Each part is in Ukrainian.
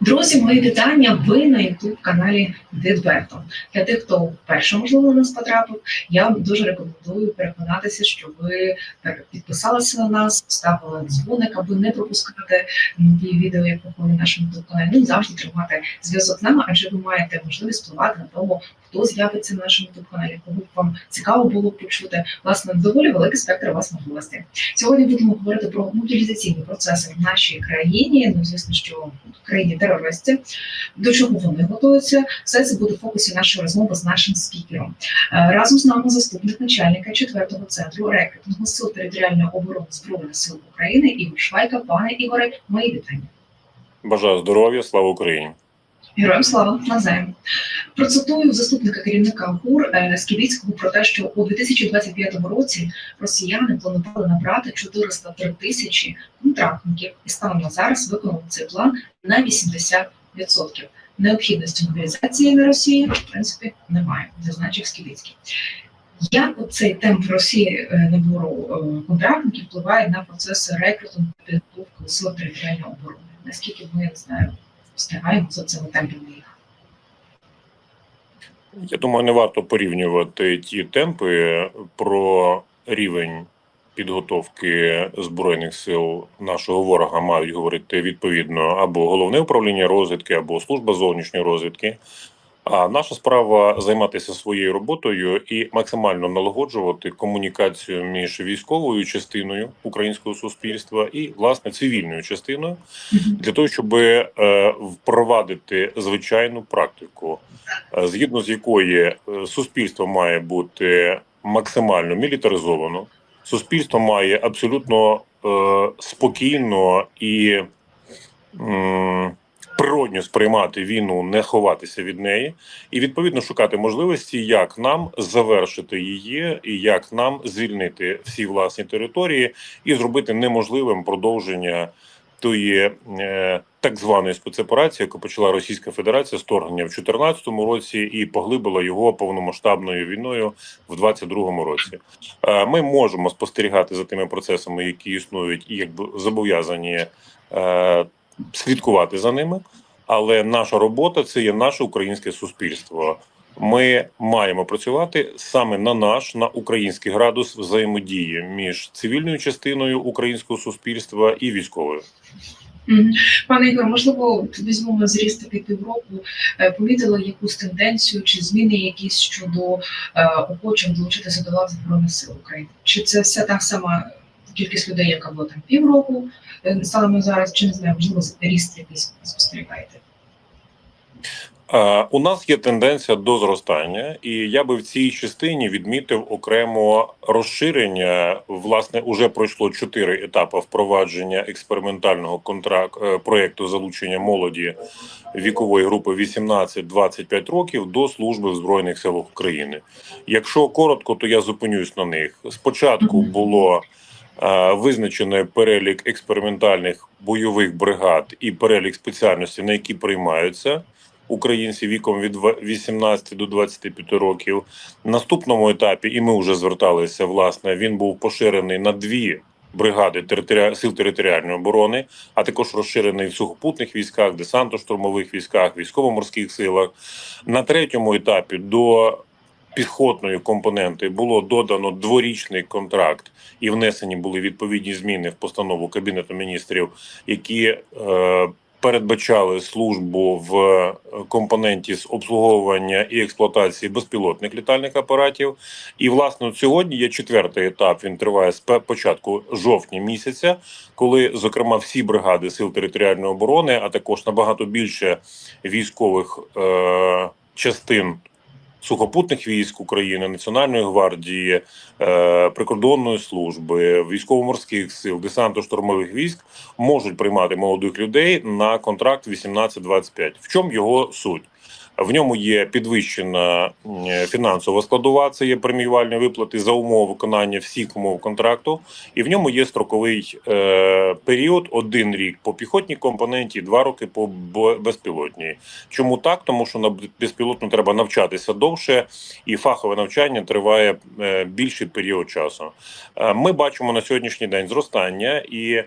Друзі, мої вітання. Ви на youtube каналі Відверто. Для тих, хто вперше можливо нас потрапив, я вам дуже рекомендую переконатися, що ви підписалися на нас, ставили дзвоник, аби не пропускати нові відео, як на нашому каналі. Ну завжди тримати зв'язок з нами, адже ви маєте можливість впливати на тому, хто з'явиться на нашому youtube каналі, кого б вам цікаво було почути. Власне, доволі великий спектр вас можливостей. Сьогодні будемо говорити про мобілізаційні процеси в нашій країні. Ну, звісно, що в країні терористи, до чого вони готуються. Все це буде в фокусі нашої розмови з нашим спікером. Е, Разом з нами заступник начальника 4-го центру рекрутингу сил територіальної оборони збройних сил України Ігор Швайка. Пане Ігоре, мої вітання. Бажаю здоров'я, слава Україні. Героям слава навзаєм. Процитую заступника керівника ГУР е, Скібіцького про те, що у 2025 році росіяни планували набрати 403 тисячі контрактників, і станом на зараз виконали цей план на 80%. Необхідності мобілізації на Росії в принципі немає, зазначив Скібіцький. Як цей темп Росії е, набору е, контрактників впливає на процеси рекрутингу підготовки сил територіальної оборони? Наскільки ми не знаю, встигаємо за цими темпами? Я думаю, не варто порівнювати ті темпи про рівень підготовки збройних сил нашого ворога мають говорити відповідно або головне управління розвідки, або служба зовнішньої розвідки. А наша справа займатися своєю роботою і максимально налагоджувати комунікацію між військовою частиною українського суспільства і власне цивільною частиною для того, щоб е, впровадити звичайну практику, е, згідно з якої е, суспільство має бути максимально мілітаризовано, суспільство має абсолютно спокійно і м, природньо сприймати війну, не ховатися від неї, і відповідно шукати можливості, як нам завершити її, і як нам звільнити всі власні території і зробити неможливим продовження тої е, так званої спецоперації, яку почала Російська Федерація вторгнення в 2014 році і поглибила його повномасштабною війною в 2022 році. Е, ми можемо спостерігати за тими процесами, які існують, і якби зобов'язані е, слідкувати за ними. Але наша робота це є наше українське суспільство. Ми маємо працювати саме на наш на український градус взаємодії між цивільною частиною українського суспільства і військовою. Пане Ігор, можливо, візьмемо зріст такий півроку. Е, Помітили якусь тенденцію чи зміни якісь щодо е, охочих долучитися до лав Збройних сил України? Чи це все та сама кількість людей, яка була там півроку? Е, Станемо зараз, чи не знаю, можливо, ріст якийсь спостерігаєте? У нас є тенденція до зростання, і я би в цій частині відмітив окремо розширення. Власне, уже пройшло чотири етапи впровадження експериментального контракт е, проекту залучення молоді вікової групи 18-25 років до служби в збройних силах України. Якщо коротко, то я зупинюсь на них. Спочатку було визначено перелік експериментальних бойових бригад і перелік спеціальностей, на які приймаються українці віком від два- 18 до 25 років. На наступному етапі, і ми вже зверталися, власне, він був поширений на дві бригади територіа... сил територіальної оборони, а також розширений в сухопутних військах, десантно-штурмових військах, військово-морських силах. На третьому етапі до піхотної компоненти було додано дворічний контракт, і внесені були відповідні зміни в постанову Кабінету міністрів, які е, передбачали службу в компоненті з обслуговування і експлуатації безпілотних літальних апаратів. І власне сьогодні є четвертий етап. Він триває з початку жовтня місяця, коли зокрема всі бригади сил територіальної оборони, а також набагато більше військових е, частин. Сухопутних військ України, Національної гвардії, е, прикордонної служби, військово-морських сил, десантно-штурмових військ можуть приймати молодих людей на контракт 18-25. В чому його суть? В ньому є підвищена фінансова складова, це є преміювальні виплати за умов виконання всіх умов контракту, і в ньому є строковий е, період: один рік по піхотній компоненті, два роки по безпілотній. Чому так? Тому що на безпілотну треба навчатися довше, і фахове навчання триває е, більший період часу. Е, Ми бачимо на сьогоднішній день зростання і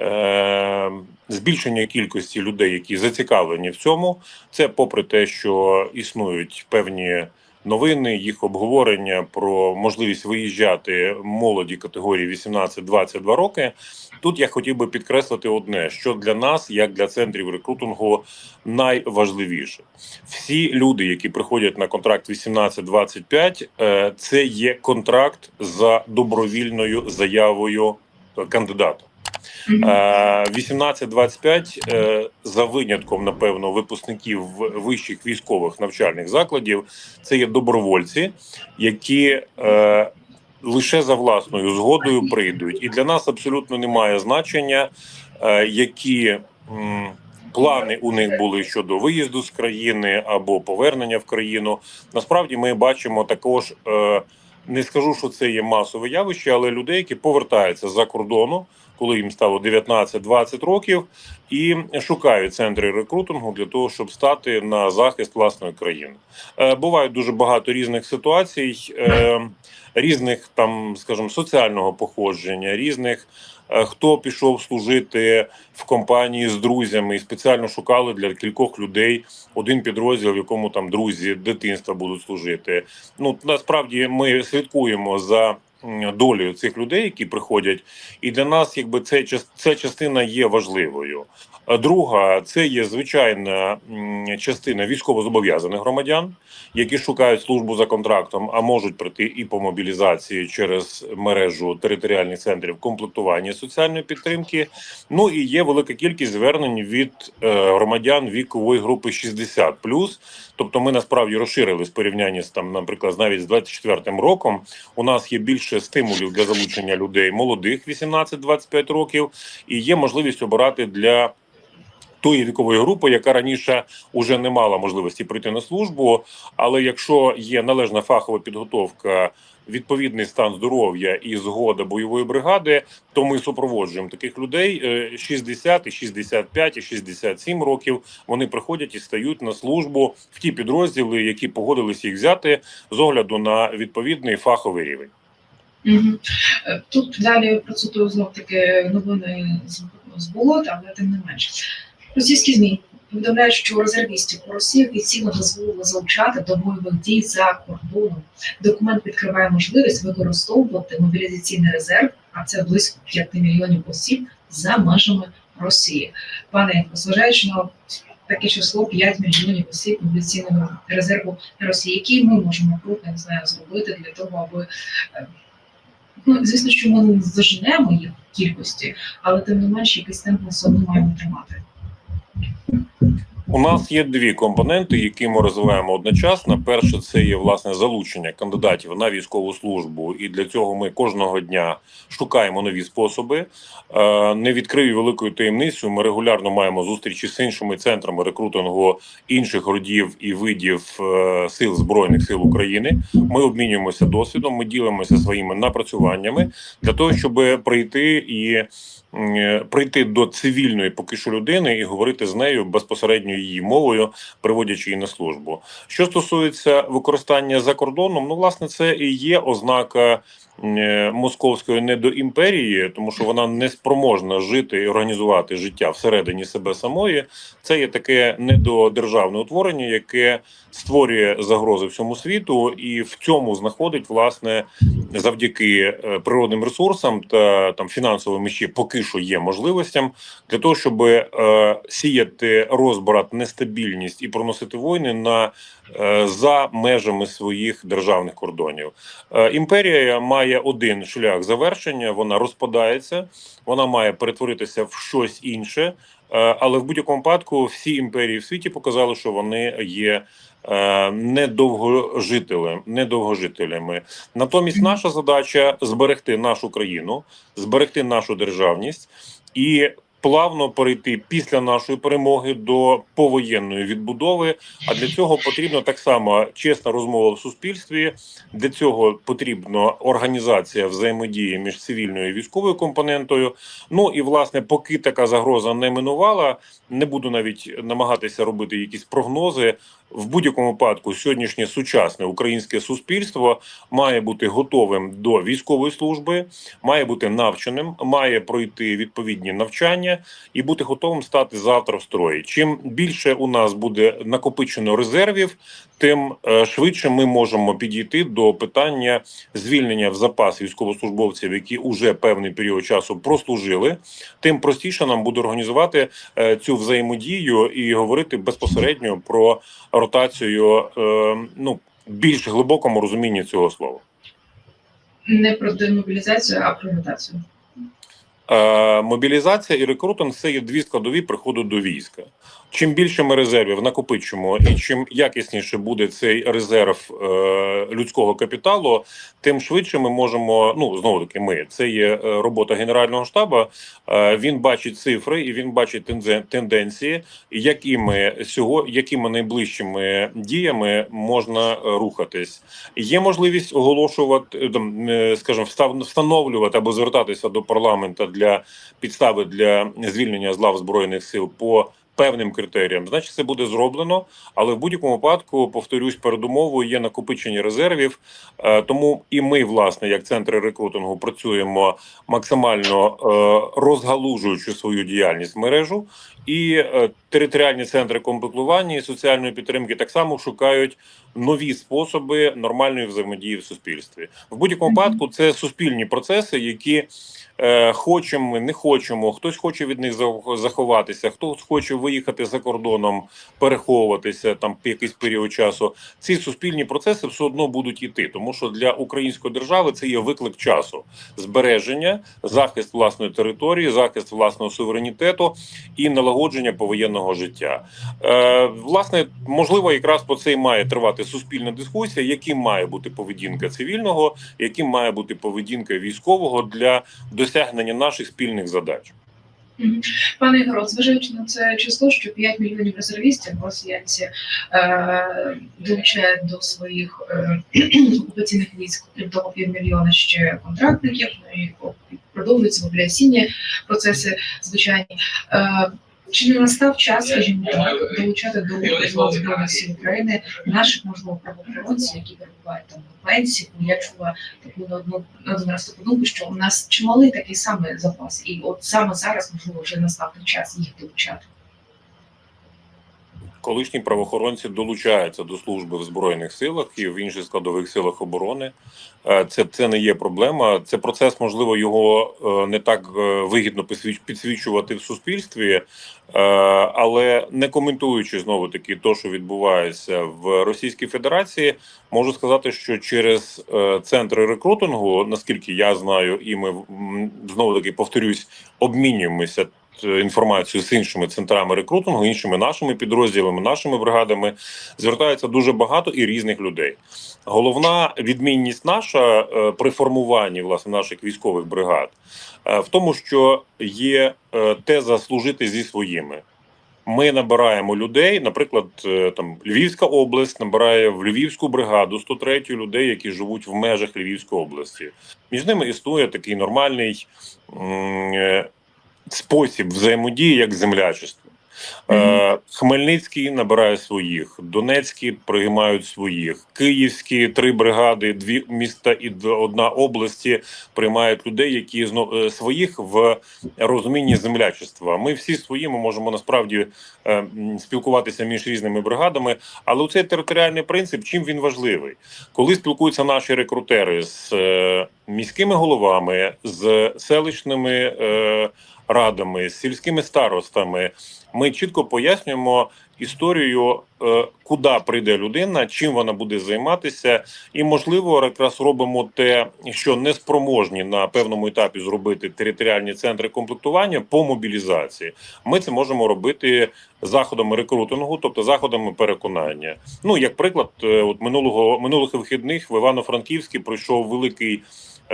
е, збільшення кількості людей, які зацікавлені в цьому. Це попри те, що існують певні новини, їх обговорення про можливість виїжджати молоді категорії 18-22 роки. Тут я хотів би підкреслити одне, що для нас, як для центрів рекрутингу, найважливіше. Всі люди, які приходять на контракт 18-25, е, це є контракт за добровільною заявою кандидата. Мгм. Е, 18-25 е, за винятком, напевно, випускників вищих військових навчальних закладів. Це є добровольці, які е, лише за власною згодою прийдуть. І для нас абсолютно немає значення, е, які плани у них були щодо виїзду з країни або повернення в країну. Насправді ми бачимо також. Не скажу, що це є масове явище, але людей, які повертаються з-за кордону, коли їм стало 19-20 років, і шукають центри рекрутингу для того, щоб стати на захист власної країни. Е, бувають дуже багато різних ситуацій, е, різних там, скажімо, соціального походження, різних. Е, Хто пішов служити в компанії з друзями і спеціально шукали для кількох людей один підрозділ, в якому там друзі дитинства будуть служити. Ну насправді ми слідкуємо за Долю цих людей, які приходять, і для нас, якби це час- частина є важливою. Друга це є звичайна частина військовозобов'язаних громадян, які шукають службу за контрактом, а можуть прийти і по мобілізації через мережу територіальних центрів комплектування соціальної підтримки. Ну і є велика кількість звернень від е, громадян вікової групи 60+. Тобто, ми насправді розширили в порівнянні з там, наприклад, навіть з 24-м роком. У нас є більше стимулів для залучення людей молодих 18-25 років, і є можливість обирати для. Тої вікової групи, яка раніше уже не мала можливості прийти на службу, але якщо є належна фахова підготовка, відповідний стан здоров'я і згода бойової бригади, то ми супроводжуємо таких людей е, 60, і 65, і 67 років. Вони приходять і стають на службу в ті підрозділи, які погодилися їх взяти з огляду на відповідний фаховий рівень. Е, Тут далі процитую знов таки новини з, болота, але тим не менше. Російські ЗМІ повідомляють, що резервістів у Росії офіційно дозволили залучати до бойових дій за кордоном. Документ відкриває можливість використовувати мобілізаційний резерв, а це близько 5 мільйонів осіб за межами Росії. Пане зважаючи на таке число 5 мільйонів осіб мобілізаційного резерву Росії, які ми можемо крок, не знаю, зробити для того, аби е, Ну, звісно, що ми не заженемо їх кількості, але тим не менше якийсь темп ми маємо тримати. У нас є дві компоненти, які ми розвиваємо одночасно. Перше, це є власне залучення кандидатів на військову службу, і для цього ми кожного дня шукаємо нові способи. Е, Не відкрию великою таємницю. Ми регулярно маємо зустрічі з іншими центрами рекрутингу інших родів і видів е, сил збройних сил України. Ми обмінюємося досвідом, ми ділимося своїми напрацюваннями для того, щоб прийти і прийти до цивільної поки що людини і говорити з нею безпосередньо її мовою, приводячи її на службу. Що стосується використання за кордоном, ну власне це і є ознака е, московської недоімперії, тому що вона не спроможна жити і організувати життя всередині себе самої. Це є таке недодержавне утворення, яке створює загрози всьому світу, і в цьому знаходить власне завдяки е, природним ресурсам та там фінансовим ще поки що є можливостям для того, щоб е, сіяти розбрат, нестабільність і проносити війни на е, за межами своїх державних кордонів. Е, імперія має один шлях завершення, вона розпадається, вона має перетворитися в щось інше. Е, Але в будь-якому випадку всі імперії в світі показали, що вони є е, недовгожителем, недовгожителями. Натомість наша задача зберегти нашу країну, зберегти нашу державність і плавно перейти після нашої перемоги до повоєнної відбудови. А для цього потрібна так само чесна розмова в суспільстві. Для цього потрібна організація взаємодії між цивільною і військовою компонентою. Ну і власне, поки така загроза не минувала, не буду навіть намагатися робити якісь прогнози. В будь-якому випадку сьогоднішнє сучасне українське суспільство має бути готовим до військової служби, має бути навченим, має пройти відповідні навчання і бути готовим стати завтра в строї. Чим більше у нас буде накопичено резервів, тим е, швидше ми можемо підійти до питання звільнення в запас військовослужбовців, які уже певний період часу прослужили. Тим простіше нам буде організувати е, цю взаємодію і говорити безпосередньо про ротацію е, ну більш глибокому розумінні цього слова. Не про демобілізацію, а про ротацію. Мобілізація і рекрутинг це є дві складові приходу до війська. Чим більше ми резервів накопичимо, і чим якісніше буде цей резерв е, людського капіталу, тим швидше ми можемо. Ну знову таки, ми це є е, робота генерального штабу. Е, він бачить цифри і він бачить тенденції, якими сього, якими найближчими діями можна е, рухатись. Є можливість оголошувати, е, скажімо, встав- встановлювати або звертатися до парламента для підстави для звільнення з лав збройних сил по певним критеріям. Значить, це буде зроблено, але в будь-якому випадку, повторюсь, передумовою є накопичення резервів. Е, Тому і ми, власне, як центри рекрутингу, працюємо максимально е, розгалужуючи свою діяльність мережу, і е, територіальні центри комплектування і соціальної підтримки так само шукають нові способи нормальної взаємодії в суспільстві. В будь-якому випадку це суспільні процеси, які е, хочемо, не хочемо. Хтось хоче від них заховатися, хтось хоче виїхати за кордоном, переховуватися там якийсь період часу. Ці суспільні процеси все одно будуть іти, тому що для української держави це є виклик часу збереження, захист власної території, захист власного суверенітету і налагодження повоєнного життя. Е, власне, можливо, якраз про це і має тривати суспільна дискусія, яким має бути поведінка цивільного, яким має бути поведінка військового для досягнення наших спільних задач. Пане Ігоро, зважаючи на це число, що 5 мільйонів резервістів росіянці е, долучають до своїх е, окупаційних військ, крім того, півмільйона ще контрактників, ну і продовжуються мобіляційні процеси звичайні. Е, чи не настав час, скажімо так, долучати до лав збройних сил України наших можливо правоохоронців, які перебувають там на пенсії? Бо я чула таку на одну на один раз таку думку, що у нас чималий такий самий запас, і от саме зараз можливо вже настав час їх долучати. Колишні правоохоронці долучаються до служби в збройних силах і в інших складових силах оборони. Е, Це, це не є проблема. Це процес, можливо, його е, не так е, вигідно підсвіч- підсвічувати в суспільстві, але не коментуючи знову таки то, що відбувається в Російській Федерації, можу сказати, що через центри рекрутингу, наскільки я знаю, і ми знову таки повторюсь, обмінюємося інформацію з іншими центрами рекрутингу, іншими нашими підрозділами, нашими бригадами звертається дуже багато і різних людей. Головна відмінність наша е, при формуванні власне наших військових бригад е, в тому, що є е, теза служити зі своїми. Ми набираємо людей, наприклад, е, там Львівська область набирає в Львівську бригаду 103 людей, які живуть в межах Львівської області. Між ними існує такий нормальний е, спосіб взаємодії, як землячество. Е, Хмельницький набирає своїх, Донецькі приймають своїх, Київські три бригади, дві міста і одна області приймають людей, які знов е, своїх в розумінні землячества. Ми всі свої, ми можемо насправді е, спілкуватися між різними бригадами, але цей територіальний принцип, чим він важливий, коли спілкуються наші рекрутери з е, міськими головами, з селищними е, радами, з сільськими старостами, ми чітко пояснюємо історію, е, куди прийде людина, чим вона буде займатися, і можливо, якраз робимо те, що не спроможні на певному етапі зробити територіальні центри комплектування по мобілізації. Ми це можемо робити заходами рекрутингу, тобто заходами переконання. Ну як приклад, е, от минулого минулих вихідних в Івано-Франківській пройшов великий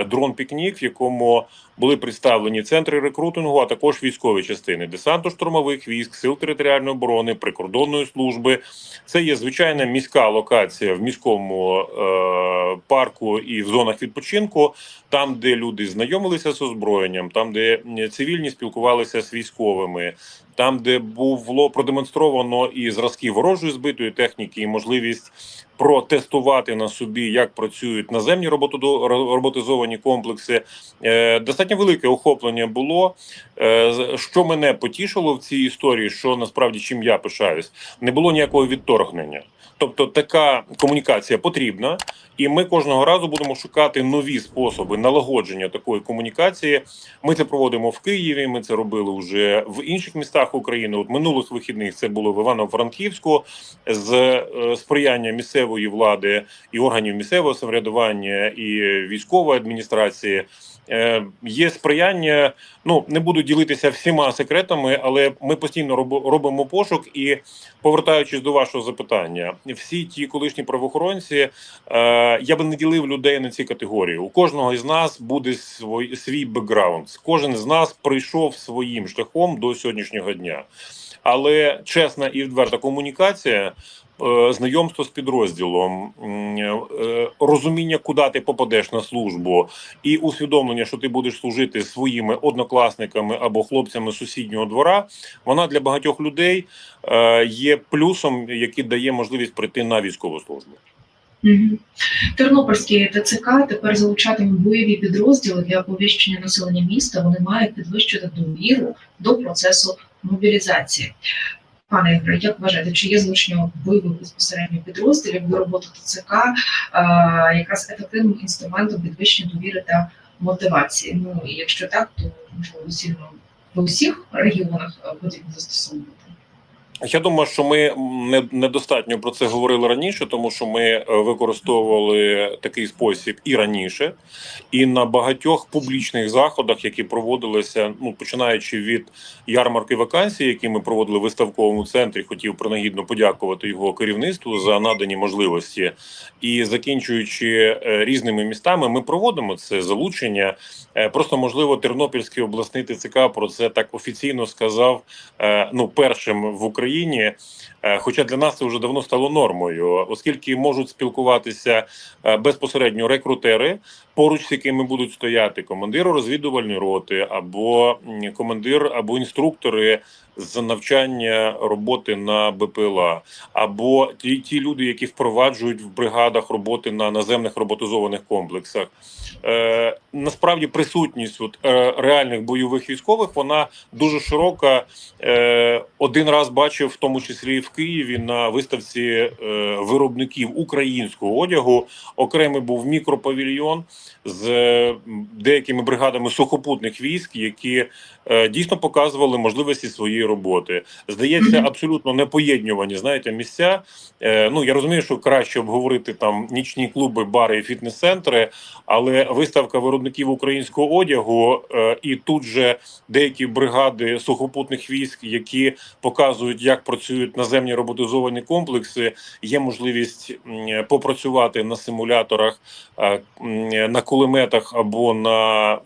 дрон пікнік, в якому були представлені центри рекрутингу, а також військові частини десантно-штурмових військ, сил територіальної оборони, прикордонної служби. Це є звичайна міська локація в міському е, парку і в зонах відпочинку, там, де люди знайомилися з озброєнням, там, де цивільні спілкувалися з військовими, там, де було продемонстровано і зразки ворожої збитої техніки, і можливість протестувати на собі, як працюють наземні роботизовані комплекси. Е, Достатньо велике охоплення було. Е, Що мене потішило в цій історії, що насправді чим я пишаюсь, не було ніякого відторгнення. Тобто така комунікація потрібна, і ми кожного разу будемо шукати нові способи налагодження такої комунікації. Ми це проводимо в Києві. Ми це робили вже в інших містах України. От минулих вихідних це було в Івано-Франківську з е, сприяння місцевої влади і органів місцевого самоврядування і військової адміністрації. Е, Є сприяння. Ну не буду ділитися всіма секретами, але ми постійно робимо пошук. І повертаючись до вашого запитання, всі ті колишні правоохоронці, е, я би не ділив людей на ці категорії. У кожного із нас буде свій, свій бекграунд. Кожен з нас прийшов своїм шляхом до сьогоднішнього дня. Але чесна і відверта комунікація, знайомство з підрозділом, е, розуміння, куди ти попадеш на службу, і усвідомлення, що ти будеш служити своїми однокласниками або хлопцями сусіднього двора, вона для багатьох людей е, є плюсом, який дає можливість прийти на військову службу. Тернопільські ТЦК тепер залучатимуть бойові підрозділи для оповіщення населення міста. Вони мають підвищити довіру до процесу мобілізації. Пане Ігоре, як вважаєте, чи є залучення вибух безпосередньо підрозділів до роботи ТЦК е, якраз ефективним інструментом підвищення довіри та мотивації? Ну і якщо так, то можливо сильно в усіх регіонах потрібно застосовувати. Я думаю, що ми недостатньо про це говорили раніше, тому що ми е, використовували такий спосіб і раніше, і на багатьох публічних заходах, які проводилися, ну починаючи від ярмарки вакансій, які ми проводили в виставковому центрі, хотів принагідно подякувати його керівництву за надані можливості, і закінчуючи е, різними містами, ми проводимо це залучення. Е, Просто можливо, Тернопільський обласний ТЦК про це так офіційно сказав. Ну, першим в Україні. Е, Хоча для нас це вже давно стало нормою, оскільки можуть спілкуватися е, безпосередньо рекрутери, поруч з якими будуть стояти командир розвідувальної роти, або командир, або інструктори з навчання роботи на БПЛА, або ті, ті люди, які впроваджують в бригадах роботи на наземних роботизованих комплексах. Е, насправді присутність от, е, реальних бойових військових вона дуже широка. Е, один раз бачив, в тому числі в Києві, на виставці е, виробників українського одягу. Окремий був мікропавільйон з е, деякими бригадами сухопутних військ, які е, дійсно показували можливості своєї роботи. Здається, абсолютно непоєднювані. Знаєте, місця. Е, ну я розумію, що краще обговорити там нічні клуби, бари і фітнес-центри, але виставка виробників українського одягу е, і тут же деякі бригади сухопутних військ, які показують, як працюють наземні роботизовані комплекси. Є можливість попрацювати на симуляторах, е, на кулеметах або на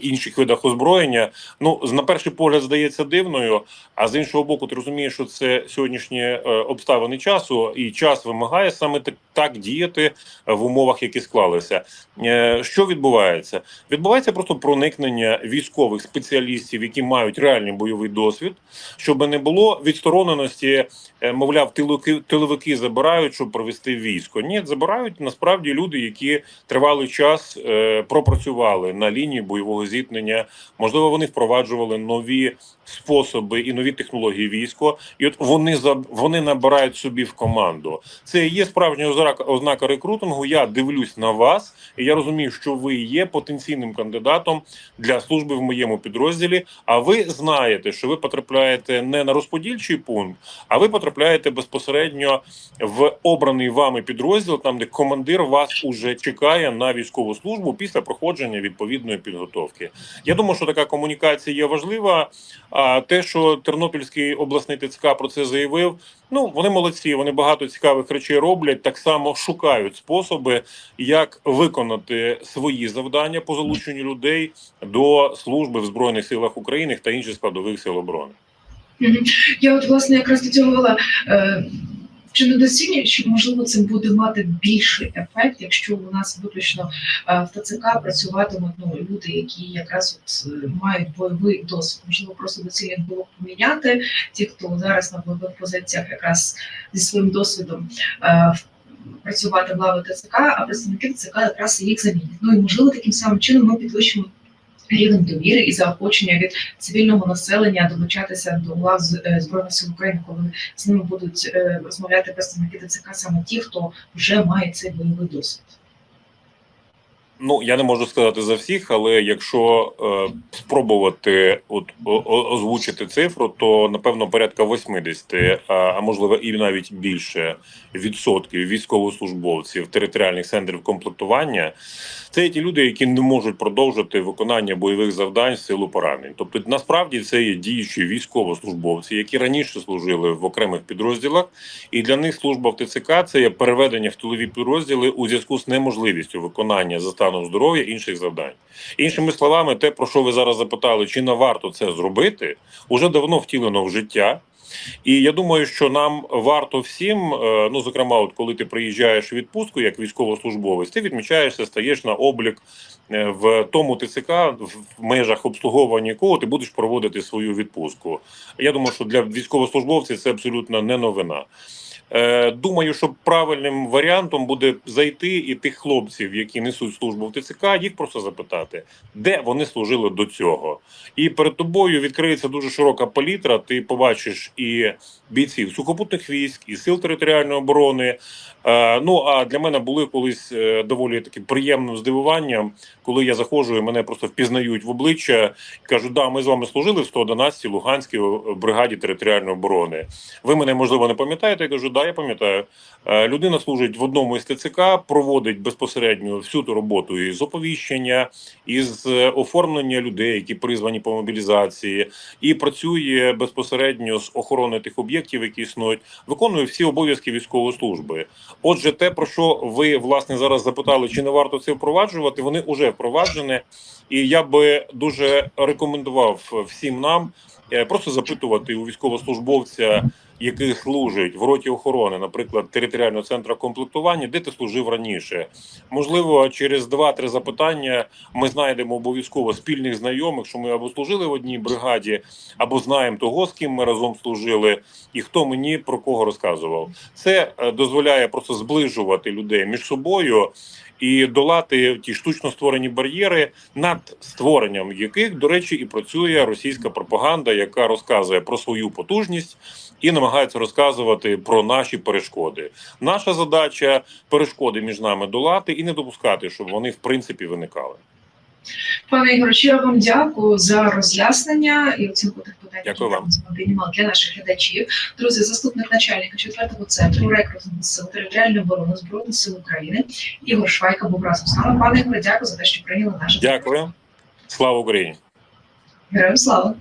інших видах озброєння. Ну на перший погляд здається дивною. А з іншого боку, ти розумієш, що це сьогоднішні е, обставини часу, і час вимагає саме так, так діяти в умовах, які склалися. Е, Що відбувається? Відбувається просто проникнення військових спеціалістів, які мають реальний бойовий досвід, щоб не було відстороненості, е, мовляв, тиловики, тиловики забирають, щоб провести військо. Ні, забирають насправді люди, які тривалий час е, пропрацювали на лінії бойового зіткнення. Можливо, вони впроваджували нові способи і нові технології військо, і от вони за вони набирають собі в команду. Це є справжня ознака, ознака рекрутингу. Я дивлюсь на вас, і я розумію, що ви є потенційним кандидатом для служби в моєму підрозділі. А ви знаєте, що ви потрапляєте не на розподільчий пункт, а ви потрапляєте безпосередньо в обраний вами підрозділ, там де командир вас уже чекає на військову службу. Службу після проходження відповідної підготовки. Я думаю, що така комунікація є важлива. А те, що Тернопільський обласний ТЦК про це заявив, ну вони молодці. Вони багато цікавих речей роблять. Так само шукають способи, як виконати свої завдання по залученню людей до служби в збройних силах України та інших складових сил оборони. Я от власне якраз до цього вела. Чи не доцільно, що можливо це буде мати більший ефект, якщо у нас виключно е, в ТЦК працюватимуть ну, люди, які якраз от е, мають бойовий досвід? Можливо, просто доцільно було поміняти ті, хто зараз на бойових позиціях якраз зі своїм досвідом е, працювати в лави ТЦК, а представники ТЦК якраз їх замінять. Ну і можливо таким самим чином ми підвищимо рівень довіри і заохочення від цивільного населення долучатися до лав е, збройних сил України, коли з ними будуть е, розмовляти представники ТЦК саме ті, хто вже має цей бойовий досвід. Ну я не можу сказати за всіх, але якщо е, спробувати от о- озвучити цифру, то напевно порядка 80, а, а можливо і навіть більше відсотків військовослужбовців територіальних центрів комплектування це ті люди, які не можуть продовжити виконання бойових завдань силу поранень. Тобто, насправді це є діючі військовослужбовці, які раніше служили в окремих підрозділах, і для них служба в ТЦК це є переведення в тилові підрозділи у зв'язку з неможливістю виконання за станом здоров'я інших завдань. Іншими словами, те, про що ви зараз запитали, чи не варто це зробити, уже давно втілено в життя. І я думаю, що нам варто всім, е, ну зокрема, от коли ти приїжджаєш у відпустку як військовослужбовець, ти відмічаєшся, стаєш на облік е, в тому ТЦК, в межах обслуговування якого ти будеш проводити свою відпустку. Я думаю, що для військовослужбовців це абсолютно не новина. Е, Думаю, що правильним варіантом буде зайти і тих хлопців, які несуть службу в ТЦК, їх просто запитати, де вони служили до цього. І перед тобою відкриється дуже широка палітра. Ти побачиш і бійців сухопутних військ, і сил територіальної оборони. Е, Ну а для мене були колись е, доволі таким приємним здивуванням, коли я заходжу і мене просто впізнають в обличчя і кажуть, да, ми з вами служили в 111-й Луганській бригаді територіальної оборони. Ви мене можливо не пам'ятаєте? Я кажу, да, я пам'ятаю. Е, Людина служить в одному із ТЦК, проводить безпосередньо всю ту роботу із оповіщення, із е, оформлення людей, які призвані по мобілізації, і працює безпосередньо з охорони тих об'єктів, які існують, виконує всі обов'язки військової служби. Отже, те, про що ви власне зараз запитали, чи не варто це впроваджувати, вони вже впроваджені, і я би дуже рекомендував всім нам е, просто запитувати у військовослужбовця, який служить в роті охорони, наприклад, територіального центру комплектування, де ти служив раніше. Можливо, через два-три запитання ми знайдемо обов'язково спільних знайомих, що ми або служили в одній бригаді, або знаємо того, з ким ми разом служили, і хто мені про кого розказував. Це е, дозволяє просто зближувати людей між собою. І долати ті штучно створені бар'єри, над створенням яких, до речі, і працює російська пропаганда, яка розказує про свою потужність і намагається розказувати про наші перешкоди. Наша задача перешкоди між нами долати і не допускати, щоб вони в принципі виникали. Пане Ігор, щиро вам дякую за роз'яснення і оцінку тих питань, які вам. піднімали для наших глядачів. Друзі, заступник начальника 4-го центру рекрутингу сил територіальної оборони збройних сил України Ігор Швайка був разом з нами. Пане Ігоре, дякую за те, що прийняли наше Дякую, слава Україні! Героям слава.